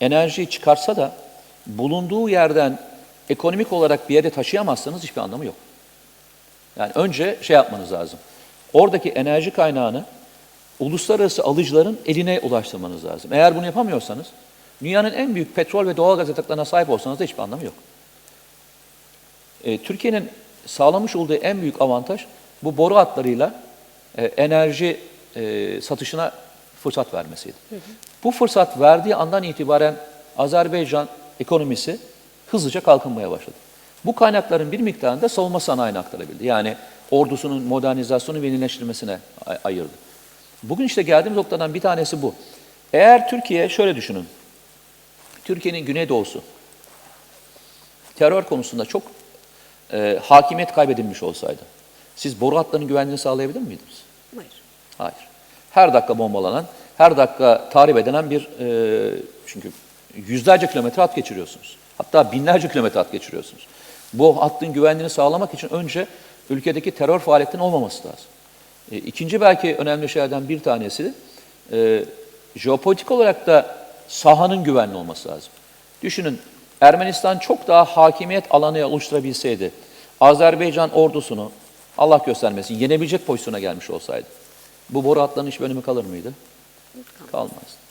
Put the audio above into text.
enerjiyi çıkarsa da bulunduğu yerden ekonomik olarak bir yere taşıyamazsanız hiçbir anlamı yok. Yani önce şey yapmanız lazım. Oradaki enerji kaynağını uluslararası alıcıların eline ulaştırmanız lazım. Eğer bunu yapamıyorsanız dünyanın en büyük petrol ve doğal gaz yataklarına sahip olsanız da hiçbir anlamı yok. E, Türkiye'nin sağlamış olduğu en büyük avantaj bu boru hatlarıyla e, enerji e, satışına fırsat vermesiydi. Bu fırsat verdiği andan itibaren Azerbaycan ekonomisi hızlıca kalkınmaya başladı. Bu kaynakların bir miktarını da savunma sanayine aktarabildi. Yani ordusunun modernizasyonu ve yenileştirmesine ay- ayırdı. Bugün işte geldiğimiz noktadan bir tanesi bu. Eğer Türkiye, şöyle düşünün, Türkiye'nin güneydoğusu terör konusunda çok e, hakimiyet kaybedilmiş olsaydı, siz boru hatlarının güvenliğini sağlayabilir miydiniz? Hayır. Hayır. Her dakika bombalanan, her dakika tahrip edilen bir, e, çünkü yüzlerce kilometre hat geçiriyorsunuz. Hatta binlerce kilometre hat geçiriyorsunuz. Bu hattın güvenliğini sağlamak için önce ülkedeki terör faaliyetinin olmaması lazım. E, ikinci belki önemli şeylerden bir tanesi, e, jeopolitik olarak da sahanın güvenli olması lazım. Düşünün, Ermenistan çok daha hakimiyet alanı oluşturabilseydi, Azerbaycan ordusunu, Allah göstermesin, yenebilecek pozisyona gelmiş olsaydı, bu boru hiçbir önemi kalır mıydı? Kalmazdı.